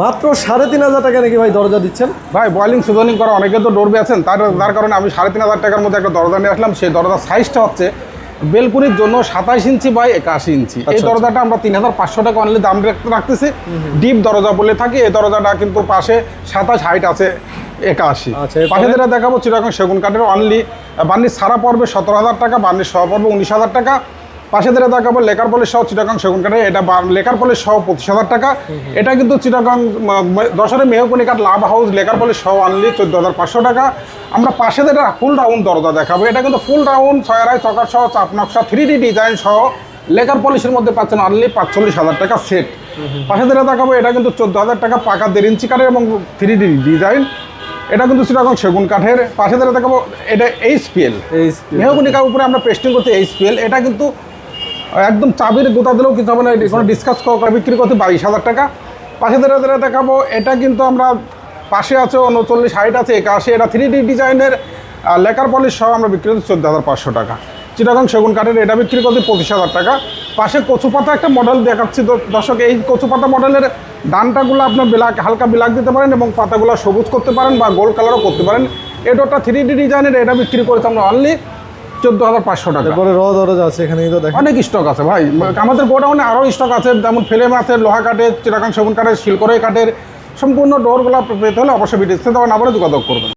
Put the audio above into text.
মাত্র সাড়ে তিন হাজার টাকা নাকি ভাই দরজা দিচ্ছেন? ভাই বয়লিং সিজনিং করা অনেকে তো ডরবে আছেন তার তার কারণে আমি সাড়ে তিন হাজার টাকার মধ্যে একটা দরজা নিয়ে আসলাম। সেই দরজার সাইজটা হচ্ছে বেলকুনির জন্য সাতাইশ ইঞ্চি বাই একাশি ইঞ্চি। এই আচ্ছা। দরজাটা আমরা তিন হাজার পাঁচশো টাকা অনলি দাম রাখতেছি। ডিপ দরজা বলে থাকি এই দরজাটা কিন্তু পাশে সাতাশ হাইট আছে একাশি। আচ্ছা? পাশে যেটা দেখাবো চিরাকন সেগুন কাঠের অনলি বার্নিশ সারা পর্বে সতেরো হাজার টাকা বার্নিশ সহ পর্বে উনিশ হাজার টাকা। পাশে যেটা দেখাবো লেখার পলিশ সহ চিটাগাং সেগুন কাঠের এটা লেকার পলিশ সহ পঁচিশ হাজার টাকা। এটা কিন্তু চিটাগাং দশরে মেহকুনি কাঠ লাভ হাউস লেকার পলিশ সহ আনলি চোদ্দ হাজার পাঁচশো টাকা। আমরা পাশে যেটা ফুল রাউন্ড দরজা দেখাবো এটা কিন্তু ফুল রাউন্ড ছয় আড়াই চকার সহ চাপ নকশা থ্রি ডি ডিজাইন সহ লেকার পলিশের মধ্যে পাচ্ছেন আনলি পাঁচচল্লিশ হাজার টাকা সেট পাশে যেটা দেখাবো এটা কিন্তু চোদ্দ হাজার টাকা পাকা দেড় ইঞ্চি কাঠের এবং থ্রি ডি ডিজাইন এটা কিন্তু চিটাগাং সেগুন কাঠের। পাশে যেটা দেখাবো এটা এইচপিএল এই মেহগুনি কার উপরে আমরা পেস্টিং করতে এইচপিএল এটা কিন্তু একদম চাবির গোতা দিলেও কিছু হবে না। কোনো ডিসকাস করে বিক্রি করতে বাইশ হাজার টাকা। পাশে ধরে ধরে দেখাবো, এটা কিন্তু আমরা পাশে আছে, উনচল্লিশ হাইট আছে, একাশি, এটা থ্রি ডি ডিজাইনের লেকার পলিশ সহ আমরা বিক্রি করতে চোদ্দ হাজার পাঁচশো টাকা। চিটাগাং সেগুন কাঠের, এটা বিক্রি করতে পঁচিশ হাজার টাকা। পাশে কচু পাতা একটা মডেল দেখাচ্ছি দর্শক, এই কচু পাতা মডেলের ডানটাগুলো আপনার বিলাক হালকা বিলাক দিতে পারেন এবং পাতাগুলো সবুজ করতে পারেন বা গোল্ড কালারও করতে পারেন। এটা একটা থ্রি ডি ডিজাইনের, এটা বিক্রি করেছে আমরা অনলি চোদ্দ হাজার পাঁচশো টাকা। তারপরে র দরজা আছে এখানে তো দেখেন। অনেক স্টক আছে ভাই। আমাদের গোডাউনে আরও স্টক আছে যেমন ফেলে মাছের লোহা কাঠের চিরাকাং সেগুন কাঠের শিলকড়াই কাঠের সম্পূর্ণ ডোরগুলো পেতে হলে অবশ্যই বিটিসে তখন না বলে যোগাযোগ করবেন।